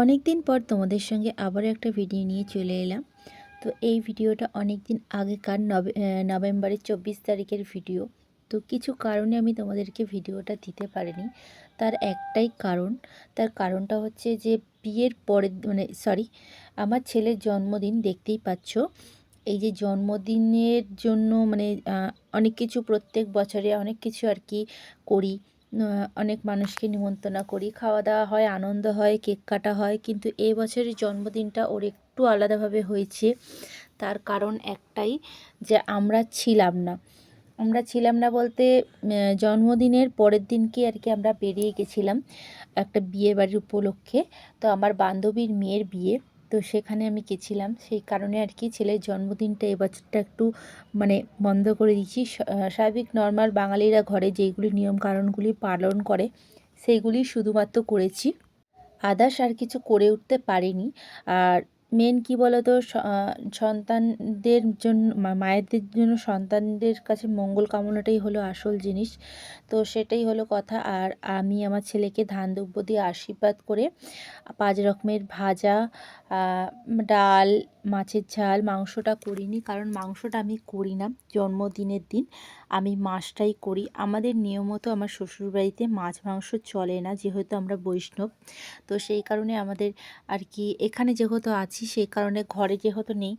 অনেক দিন পর তোমাদের সঙ্গে আবার একটা ভিডিও নিয়ে চলে এলাম। তো এই ভিডিওটা অনেক দিন আগেকার নভে নভেম্বরের চব্বিশ তারিখের ভিডিও তো কিছু কারণে আমি তোমাদেরকে ভিডিওটা দিতে পারিনি। তার একটাই কারণ, তার কারণটা হচ্ছে যে বিয়ের পরের মানে সরি আমার ছেলের জন্মদিন দেখতেই পাচ্ছ। এই যে জন্মদিনের জন্য মানে অনেক কিছু প্রত্যেক বছরে অনেক কিছু আর কি করি। অনেক মানুষকে নিমন্ত্রণা করি। খাওয়া দাওয়া হয়, আনন্দ হয়, কেক কাটা হয়, কিন্তু এই বছরের জন্মদিনটা ওর একটু আলাদাভাবে হয়েছে। তার কারণ একটাই যে আমরা ছিলাম না। আমরা ছিলাম না বলতে জন্মদিনের পরের দিনকে আর কি আমরা বেরিয়ে গেছিলাম একটা বিয়ে বাড়ির উপলক্ষে। তো আমার বান্ধবীর মেয়ের বিয়ে। তো সেখানে আমি গেছিলাম। সেই কারণে আর কি ছেলের জন্মদিনটা এবছরটা একটু মানে বন্ধ করে দিচ্ছি স্বাভাবিক, নর্মাল বাঙালিরা ঘরে যেইগুলি নিয়ম কারণগুলি পালন করে, সেইগুলি শুধুমাত্র করেছি। আদার্স আর কিছু করে উঠতে পারিনি। আর মেন কি বলতো সন্তানদের জন্য মায়েদের জন্য সন্তানদের কাছে মঙ্গল কামনাটাই হলো আসল জিনিস। তো সেটাই হলো কথা। আর আমি আমার ছেলেকে ধান দুব্য দিয়ে আশীর্বাদ করে পাঁচ রকমের ভাজা ডাল, মাছের ঝাল, মাংসটা করিনি, কারণ মাংসটা আমি করি না, জন্মদিনের দিন। আমি মাছটাই করি। আমাদের নিয়মত আমার শ্বশুরবাড়িতে মাছ, মাংস চলে না, যেহেতু আমরা বৈষ্ণব। তো সেই কারণে আমাদের আর কি, এখানে যেহেতু আছি, সেই কারণে ঘরে যেহেতু নেই,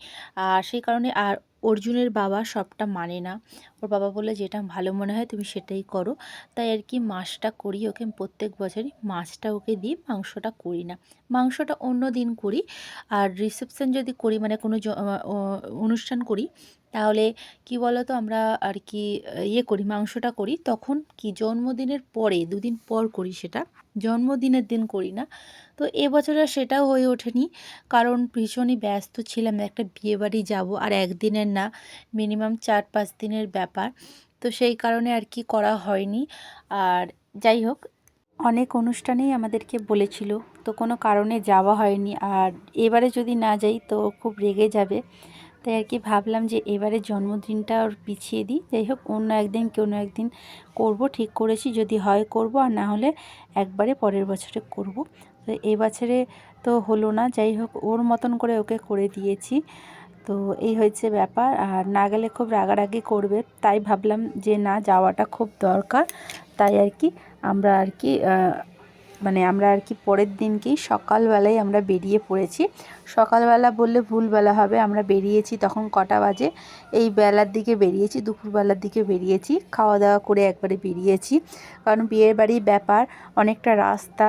আর সেই কারণে আর অর্জুনের বাবা সবটা মানে না। ওর বাবা বলে যেটা ভালো মনে হয় তুমি সেটাই করো। তাই আর কি মাছটা করি ওকে প্রত্যেক বছরই মাছটা ওকে দিই, মাংসটা করি না। মাংসটা অন্য দিন করি, আর রিসেপশান যদি করি মানে কোনো অনুষ্ঠান করি তাহলে কি বলো তো আমরা আর কি ইয়ে করি, মাংসটা করি। তখন কি জন্মদিনের পরে, দুদিন পর করি সেটা, জন্মদিনের দিন করি না। তো এবছর আর সেটাও হয়ে ওঠেনি। কারণ ভীষণই ব্যস্ত ছিলাম, একটা বিয়েবাড়ি যাব আর একদিনের না, মিনিমাম চার পাঁচ দিনের ব্যাপার। তো সেই কারণে আর কি করা হয়নি। আর যাই হোক, অনেক অনুষ্ঠানেই আমাদেরকে বলেছিল, তো কোনো কারণে যাওয়া হয়নি। আর এবারে যদি না যাই তো খুব রেগে যাবে। তাই আর কি ভাবলাম যে এবারে জন্মদিনটা ওর পিছিয়ে দিই। যাই হোক, অন্য একদিন কোনো একদিন করব, ঠিক করেছি। যদি হয় করব, আর না হলে একবারে পরের বছরে করব। তো এই বছরে তো হলো না, যাই হোক, ওর মতন করে ওকে করে দিয়েছি। তো এই হয়েছে ব্যাপার। আর না গেলে খুব রাগারাগি করবে। তাই ভাবলাম যে না, যাওয়াটা খুব দরকার। তাই আর কি আমরা আর কি মানে আমরা আর কি পরের দিনকেই সকালবেলায় আমরা বেরিয়ে পড়েছি। সকালবেলা বললে ভুলবেলা হবে, আমরা বেরিয়েছি তখন কটা বাজে? এই বেলার দিকে বেরিয়েছি, দুপুরবেলার দিকে বেরিয়েছি খাওয়া দাওয়া করে একবারে বেরিয়েছি। কারণ বিয়ের বাড়ির ব্যাপার, অনেকটা রাস্তা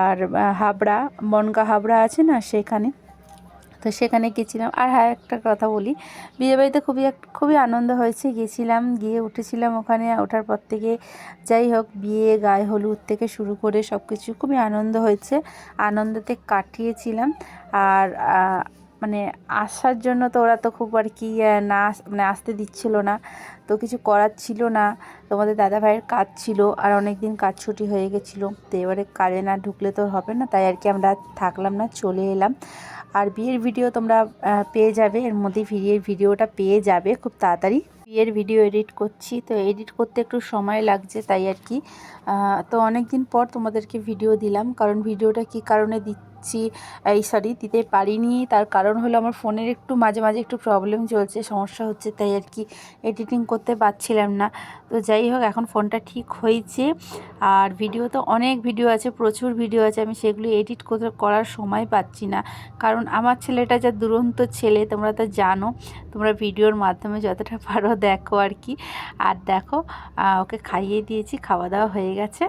আর হাবড়া, বনগা হাবড়া আছে না সেখানে? তো সেখানে গেছিলাম। আর হ্যাঁ একটা কথা বলি বিয়েবাড়িতে খুবই খুবই আনন্দ হয়েছে। গেছিলাম, গিয়ে উঠেছিলাম ওখানে, ওঠার পর থেকে যাই হোক, বিয়ে, গায়ে হলুদ থেকে শুরু করে সব কিছু খুবই আনন্দ হয়েছে। আনন্দতে কাটিয়েছিলাম। আর মানে আসার জন্য তো ওরা তো খুব আর কি না মানে আসতে দিচ্ছিল না। তো কিছু করার ছিল না। তোমাদের দাদা ভাইয়ের কাজ ছিল, আর অনেক দিন কাজ ছুটি হয়ে গেছিল। তো এবারে কাজে না ঢুকলে তো হবে না, তাই আর কি আমরা থাকলাম না, চলে এলাম। আর বিয়ের ভিডিও তোমরা পেয়ে যাবে। এর মধ্যে বিয়ের ভিডিওটা পেয়ে যাবে খুব তাড়াতাড়ি। বিয়ের ভিডিও এডিট করছি, তো এডিট করতে একটু সময় লাগছে তাই আর কি। তো অনেক দিন পর তোমাদেরকে ভিডিও দিলাম, কারণ ভিডিওটা কি কারণে দিচ্ছি দিচ্ছি এই সরি দিতে পারিনি। তার কারণ হলো আমার ফোনের একটু মাঝে মাঝে একটু প্রবলেম চলছে, সমস্যা হচ্ছে, তাই আর কি এডিটিং করতে পারছিলাম না। তো যাই হোক, এখন ফোনটা ঠিক হয়েছে। আর ভিডিও তো অনেক ভিডিও আছে, প্রচুর ভিডিও আছে, আমি সেগুলি এডিট করতে করার সময় পাচ্ছি না। কারণ আমার ছেলেটা যা দুরন্ত ছেলে, তোমরা তো জানো, তোমরা ভিডিওর মাধ্যমে যতটা পারো দেখো আর কি। আর দেখো ওকে খাইয়ে দিয়েছি, খাওয়া দাওয়া হয়ে গেছে।